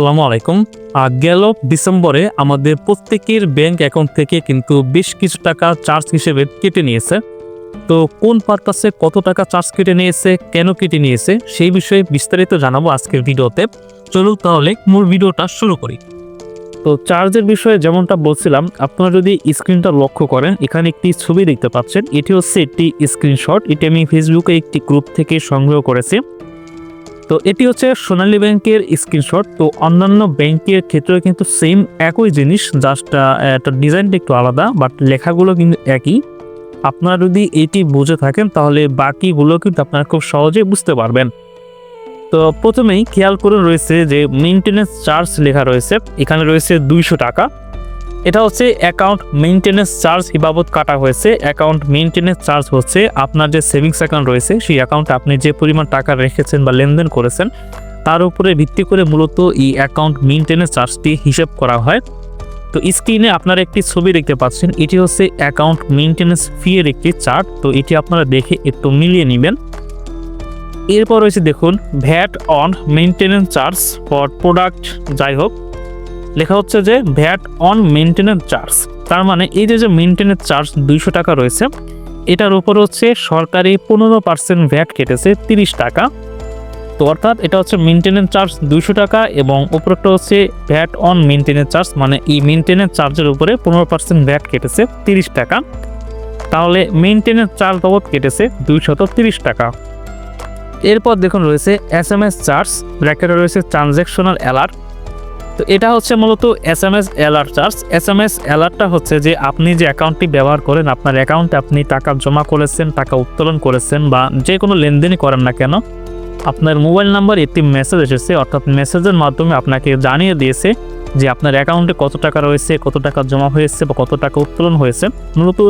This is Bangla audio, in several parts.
আসসালামু আলাইকুম। গেল ডিসেম্বরে আমাদের প্রত্যেকের ব্যাংক অ্যাকাউন্ট থেকে কিন্তু বেশ কিছু টাকা চার্জ হিসেবে কেটে নিয়েছে। তো কোন পারপাসে কত টাকা চার্জ কেটে নিয়েছে, কেন কেটে নিয়েছে, সেই বিষয়ে বিস্তারিত জানাব আজকের ভিডিওতে। চলুন তাহলে মূল ভিডিওটা শুরু করি। তো চার্জের বিষয়ে যেমনটা বলছিলাম, আপনারা যদি স্ক্রিনটা লক্ষ্য করেন, এখানে একটি ছবি দেখতে পাচ্ছেন। এটি হচ্ছে একটি স্ক্রিনশট। এটি আমি ফেসবুকে একটি গ্রুপ থেকে সংগ্রহ করেছি। তো এটি হচ্ছে সোনালী ব্যাংকের স্ক্রিনশট তো অন্যান্য ব্যাংকের ক্ষেত্রে কিন্তু সেম একই জিনিস জাস্ট একটা ডিজাইনটা একটু আলাদা বাট লেখাগুলো কিন্তু একই। আপনারা যদি এটি বুঝে থাকেন, তাহলে বাকিগুলো কিন্তু আপনারা খুব সহজে বুঝতে পারবেন। তো প্রথমেই খেয়াল করে রয়েছে যে মেনটেনেন্স চার্জ লেখা রয়েছে। এখানে রয়েছে দুইশো টাকা। এটা হচ্ছে অ্যাকাউন্ট মেনটেনেন্স চার্জ বাবদ কাটা হয়েছে। অ্যাকাউন্ট মেনটেনেন্স চার্জ হচ্ছে আপনার যে সেভিংস অ্যাকাউন্ট রয়েছে, সেই অ্যাকাউন্টে আপনি যে পরিমাণ টাকা রেখেছেন বা লেনদেন করেছেন, তার উপরে ভিত্তি করে মূলত এই অ্যাকাউন্ট মেনটেনেন্স চার্জটি হিসেব করা হয়। তো স্ক্রিনে আপনারা একটি ছবি দেখতে পাচ্ছেন, এটি হচ্ছে অ্যাকাউন্ট মেনটেনেন্স ফি এর একটি চার্ট তো এটি আপনারা দেখে একটু মিলিয়ে নেবেন। এরপর রয়েছে দেখুন VAT on maintenance charge for product যাই হোক। লেখা হচ্ছে যে ভ্যাট অন মেনটেনেন্স চার্জ। তার মানে এই যে যে মেনটেনেন্স চার্জ দুইশো টাকা রয়েছে, এটার উপর হচ্ছে সরকারি পনেরো পার্সেন্ট ভ্যাট কেটেছে তিরিশ টাকা। তো অর্থাৎ এটা হচ্ছে মেনটেনেন্স চার্জ দুইশো টাকা এবং উপরটা হচ্ছে ভ্যাট অন মেনটেনেন্স চার্জ মানে এই মেনটেনেন্স চার্জের উপরে পনেরো পার্সেন্ট ভ্যাট কেটেছে তিরিশ টাকা। তাহলে মেনটেনেন্স চার্জ বাবদ কেটেছে দুইশত তিরিশ টাকা। এরপর দেখুন রয়েছে এস এম এস চার্জ, ব্র্যাকেটে রয়েছে ট্রানজ্যাকশনাল অ্যালার্ট। তো এটা হচ্ছে মূলত S M S alert charge S M S অ্যালার্টটা হচ্ছে যে আপনি যে অ্যাকাউন্টটি ব্যবহার করেন, আপনার অ্যাকাউন্টে আপনি টাকা জমা করেছেন, টাকা উত্তোলন করেছেন বা যে কোনো লেনদেনই করেন না কেন, আপনার মোবাইল নাম্বার একটি মেসেজ এসেছে। অর্থাৎ মেসেজের মাধ্যমে আপনাকে জানিয়ে দিয়েছে যে আপনার অ্যাকাউন্টে কত টাকা রয়েছে, কত টাকা জমা হয়েছে বা কত টাকা উত্তোলন হয়েছে। মূলত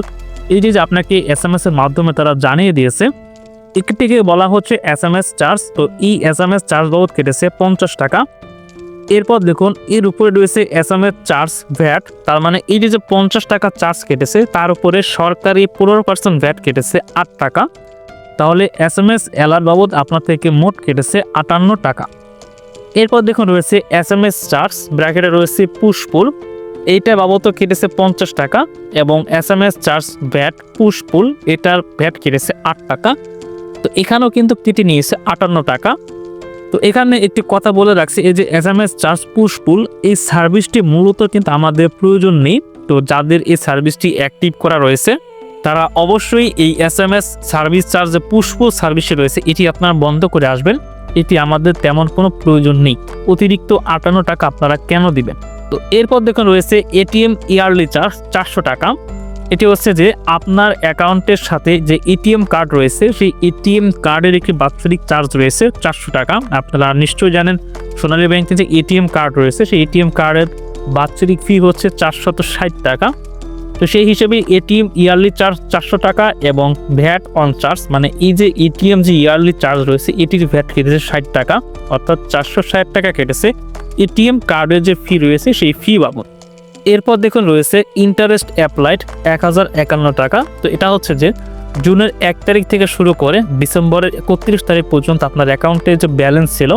এই যে আপনাকে এস এম এস এর মাধ্যমে তারা জানিয়ে দিয়েছে, একটিকে বলা হচ্ছে এস এম এস চার্জ তো এই এস এম এস চার্জ বাবদ কেটেছে পঞ্চাশ টাকা। এরপর দেখুন, এর উপরে রয়েছে এস চার্জ ভ্যাট তার মানে এই যে পঞ্চাশ টাকা চার্জ কেটেছে, তার উপরে সরকারি পনেরো পার্সেন্ট ভ্যাট কেটেছে আট টাকা। তাহলে এস এম এস অ্যালার্ট বাবদ আপনার থেকে মোট কেটেছে আটান্ন টাকা। এরপর দেখুন, রয়েছে এস এম এস চার্জ ব্র্যাকেটে রয়েছে পুষ্পুল এইটা বাবদ কেটেছে পঞ্চাশ টাকা এবং S M S charge VAT push pull এটার ভ্যাট কেটেছে আট টাকা। তো এখানেও কিন্তু কেটে নিয়েছে আটান্ন টাকা। তো এখানে একটি কথা বলে রাখছি, এই যে S M S charge push pull এই সার্ভিসটি মূলত কিন্তু আমাদের প্রয়োজন নেই। তো যাদের এই সার্ভিসটি অ্যাক্টিভ করা রয়েছে, তারা অবশ্যই এই S M S service charge যে পুষ্পুল সার্ভিসে রয়েছে। এটি আপনারা বন্ধ করে আসবেন, এটি আমাদের তেমন কোনো প্রয়োজন নেই। অতিরিক্ত আটান্ন টাকা আপনারা কেন দিবেন? তো এরপর দেখুন রয়েছে এটিএম ইয়ারলি চার্জ চারশো টাকা। এটি হচ্ছে যে আপনার অ্যাকাউন্টের সাথে যে এটিএম কার্ড রয়েছে, সেই এটিএম কার্ডের একটি বাৎসরিক চার্জ রয়েছে চারশো টাকা। আপনারা নিশ্চয়ই জানেন সোনালী ব্যাংকে যে এটিএম কার্ড রয়েছে, সেই এটিএম কার্ডের বাৎসরিক ফি হচ্ছে চারশত ষাট টাকা। তো সেই হিসেবে এটিএম ইয়ারলি চার্জ চারশো টাকা এবং ভ্যাট অন চার্জ মানে এই যে এটিএম যে ইয়ারলি চার্জ রয়েছে, এটির ভ্যাট কেটেছে ষাট টাকা, অর্থাৎ চারশো ষাট টাকা কেটেছে। এটিএম কার্ডের যে ফি রয়েছে, সেই ফি বাবদ এরপর দেখুন রয়েছে ইন্টারেস্ট অ্যাপ্লাইড এক হাজার একান্ন টাকা। তো এটা হচ্ছে যে জুনের এক তারিখ থেকে শুরু করে ডিসেম্বরের একত্রিশ তারিখ পর্যন্ত আপনার অ্যাকাউন্টে যে ব্যালেন্স ছিল,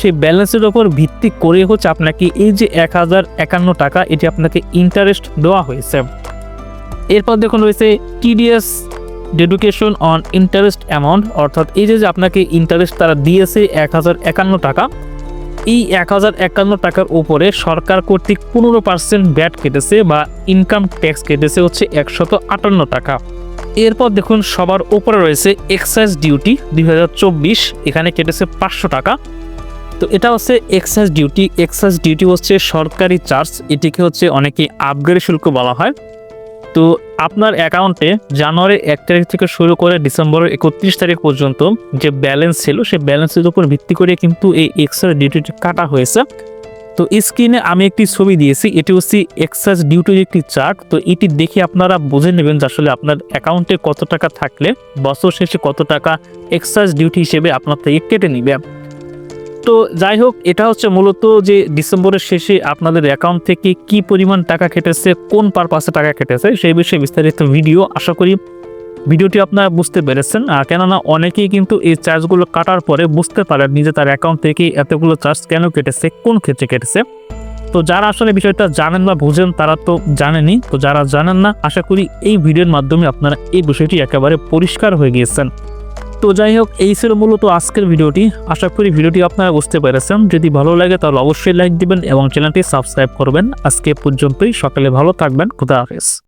সেই ব্যালেন্সের ওপর ভিত্তি করে হচ্ছে আপনাকে এই যে এক হাজার একান্ন টাকা, এটি আপনাকে ইন্টারেস্ট দেওয়া হয়েছে। এরপর দেখুন রয়েছে TDS deduction on interest amount অর্থাৎ এই যে আপনাকে ইন্টারেস্ট তারা দিয়েছে এক হাজার একান্ন টাকা এই এক হাজার একান্ন টাকার উপরে সরকার কর্তৃক পনেরো পার্সেন্ট ব্যাট কেটেছে বা ইনকাম ট্যাক্স কেটেছে হচ্ছে একশত আটান্ন টাকা। এরপর দেখুন, সবার উপরে রয়েছে এক্সাইজ ডিউটি দুই হাজার চব্বিশ, এখানে কেটেছে পাঁচশো টাকা। তো এটা হচ্ছে এক্সাইজ ডিউটি এক্সাইজ ডিউটি হচ্ছে সরকারি চার্জ এটিকে হচ্ছে অনেকে আপগ্রেড শুল্ক বলা হয়। তো আপনার অ্যাকাউন্টে জানুয়ারি এক তারিখ থেকে শুরু করে ডিসেম্বরের একত্রিশ তারিখ পর্যন্ত যে ব্যালেন্স ছিল, সেই ব্যালেন্সের উপর ভিত্তি করে কিন্তু এই এক্সাইজ ডিউটিটি কাটা হয়েছে। তো স্ক্রিনে আমি একটি ছবি দিয়েছি, এটি হচ্ছে এক্সাইজ ডিউটির একটি চার্ট তো এটি দেখে আপনারা বুঝে নেবেন যে আসলে আপনার অ্যাকাউন্টে কত টাকা থাকলে বছর শেষে কত টাকা এক্সাইজ ডিউটি হিসেবে আপনার থেকে কেটে নিবে। তো যাই হোক, এটা হচ্ছে মূলত যে ডিসেম্বরের শেষে আপনাদের অ্যাকাউন্ট থেকে কি পরিমাণ টাকা কেটেছে কোন পারপাসে টাকা কেটেছে সেই বিষয়ে বিস্তারিত ভিডিও আশা করি ভিডিওটি আপনারা বুঝতে পেরেছেন। আর কেননা অনেকেই কিন্তু এই চার্জগুলো কাটার পরে বুঝতে পারেন নিজে তার অ্যাকাউন্ট থেকে এতগুলো চার্জ কেন কেটেছে, কোন ক্ষেত্রে কেটেছে। তো যারা আসলে বিষয়টা জানেন বা বুঝেন, তারা তো জানেনই। তো যারা জানেন না, আশা করি এই ভিডিওর মাধ্যমে আপনারা এই বিষয়টি একেবারে পরিষ্কার হয়ে গিয়েছেন। তো যাই হোক, এই ছিল মূলত আজকের ভিডিওটি। আশা করি ভিডিওটি আপনারা বুঝতে পেরেছেন। যদি ভালো লাগে, তাহলে অবশ্যই লাইক দিবেন এবং চ্যানেলটি সাবস্ক্রাইব করবেন। আজকে পর্যন্তই। সকালে ভালো থাকবেন। খুদা হাফেজ।